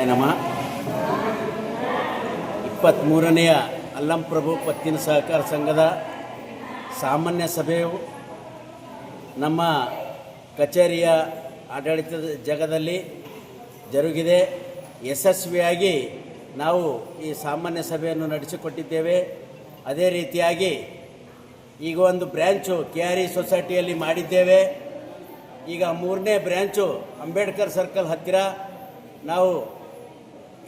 ನಮ. ಇಪ್ಪತ್ತ್ಮೂರನೆಯ ಅಲ್ಲಂಪ್ರಭು ಪತ್ತಿನ ಸಹಕಾರ ಸಂಘದ ಸಾಮಾನ್ಯ ಸಭೆಯು ನಮ್ಮ ಕಚೇರಿಯ ಆಡಳಿತದ ಜಗದಲ್ಲಿ ಜರುಗಿದೆ. ಯಶಸ್ವಿಯಾಗಿ ನಾವು ಈ ಸಾಮಾನ್ಯ ಸಭೆಯನ್ನು ನಡೆಸಿಕೊಟ್ಟಿದ್ದೇವೆ. ಅದೇ ರೀತಿಯಾಗಿ ಈಗ ಒಂದು ಬ್ರ್ಯಾಂಚು ಕೆ ಆರ್ ಇ ಸೊಸೈಟಿಯಲ್ಲಿ ಮಾಡಿದ್ದೇವೆ. ಈಗ ಮೂರನೇ ಬ್ರ್ಯಾಂಚು ಅಂಬೇಡ್ಕರ್ ಸರ್ಕಲ್ ಹತ್ತಿರ ನಾವು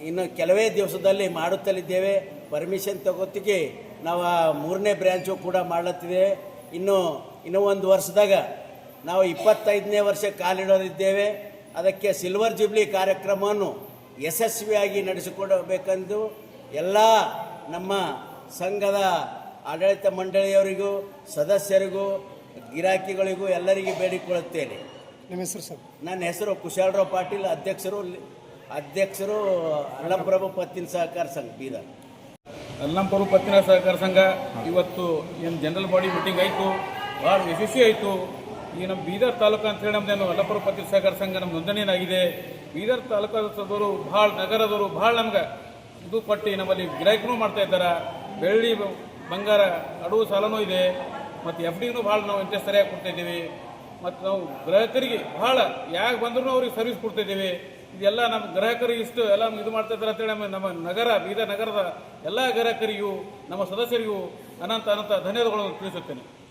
ಇನ್ನು ಕೆಲವೇ ದಿವಸದಲ್ಲಿ ಮಾಡುತ್ತಲಿದ್ದೇವೆ. ಪರ್ಮಿಷನ್ ತಗೋತಿಗೆ ನಾವು ಆ ಮೂರನೇ ಬ್ರ್ಯಾಂಚು ಕೂಡ ಮಾಡ್ಲತ್ತಿದ್ದೇವೆ ಇನ್ನು ಇನ್ನೂ ಒಂದು ವರ್ಷದಾಗ ನಾವು ಇಪ್ಪತ್ತೈದನೇ ವರ್ಷ ಕಾಲಿಡೋರಿದ್ದೇವೆ ಅದಕ್ಕೆ ಸಿಲ್ವರ್ ಜುಬ್ಲಿ ಕಾರ್ಯಕ್ರಮವನ್ನು ಯಶಸ್ವಿಯಾಗಿ ನಡೆಸಿಕೊಡಬೇಕೆಂದು ಎಲ್ಲ ನಮ್ಮ ಸಂಘದ ಆಡಳಿತ ಮಂಡಳಿಯವರಿಗೂ ಸದಸ್ಯರಿಗೂ ಗಿರಾಕಿಗಳಿಗೂ ಎಲ್ಲರಿಗೂ ಬೇಡಿಕೊಳ್ಳುತ್ತೇನೆ. ನಿಮ್ಮ ಹೆಸರು ಸರ್? ನನ್ನ ಹೆಸರು ಕುಶಾಲರಾವ್ ಪಾಟೀಲ್ ಅಧ್ಯಕ್ಷರು ಅಧ್ಯಕ್ಷರು ಅಲ್ಲಂಪ್ರಭು ಪತ್ತಿನ ಸಹಕಾರ ಸಂಘ, ಬೀದರ್. ಅಲ್ಲಂಪ್ರಭು ಪತ್ತಿನ ಸಹಕಾರ ಸಂಘ ಇವತ್ತು ಏನು ಜನರಲ್ ಬಾಡಿ ಮೀಟಿಂಗ್ ಆಯಿತು, ಭಾಳ ಯಶಸ್ವಿ ಆಯಿತು. ಈ ನಮ್ಮ ಬೀದರ್ ತಾಲೂಕು ಅಂತ ಹೇಳಿ ನಮ್ದೇನು ಅಲ್ಲಂಪ್ರಭು ಪತ್ತಿನ ಸಹಕಾರ ಸಂಘ ನಮ್ಮ ನೋಂದಣಿಯಾಗಿದೆ ಬೀದರ್ ತಾಲೂಕದವರು ಭಾಳ ನಗರದವರು, ಭಾಳ ನಮ್ಗೆ ಇದು ನಮ್ಮಲ್ಲಿ ಗಿರಾಕಿನೂ ಮಾಡ್ತಾ ಇದ್ದಾರೆ. ಬೆಳ್ಳಿ, ಬಂಗಾರ ಅಡವು ಸಾಲನೂ ಇದೆ. ಮತ್ತು ಎಫ್ ಡಿನೂ ಭಾಳ ನಾವು ಇಂಟ್ರೆಸ್ಟ್ ಸರಿಯಾಗಿ ಕೊಡ್ತಾ ಇದ್ದೀವಿ. ಮತ್ತು ನಾವು ಗ್ರಾಹಕರಿಗೆ ಭಾಳ ಯಾಕೆ ಬಂದ್ರೂ ಅವ್ರಿಗೆ ಸರ್ವಿಸ್ ಕೊಡ್ತಾ ಇದ್ದೀವಿ. ಇದೆಲ್ಲ ನಮ್ಮ ಗ್ರಾಹಕರು ಇಷ್ಟು ಎಲ್ಲ ಇದು ಮಾಡ್ತಾ ಇದ್ದಾರೆ ಅಂತೇಳಿ ನಮ್ಮ ನಮ್ಮ ನಗರ, ಬೀದರ್ ನಗರದ ಎಲ್ಲ ಗ್ರಾಹಕರಿಗೂ, ನಮ್ಮ ಸದಸ್ಯರಿಗೂ ಅನಂತ ಅನಂತ ಧನ್ಯವಾದಗಳನ್ನು ತಿಳಿಸುತ್ತೇನೆ.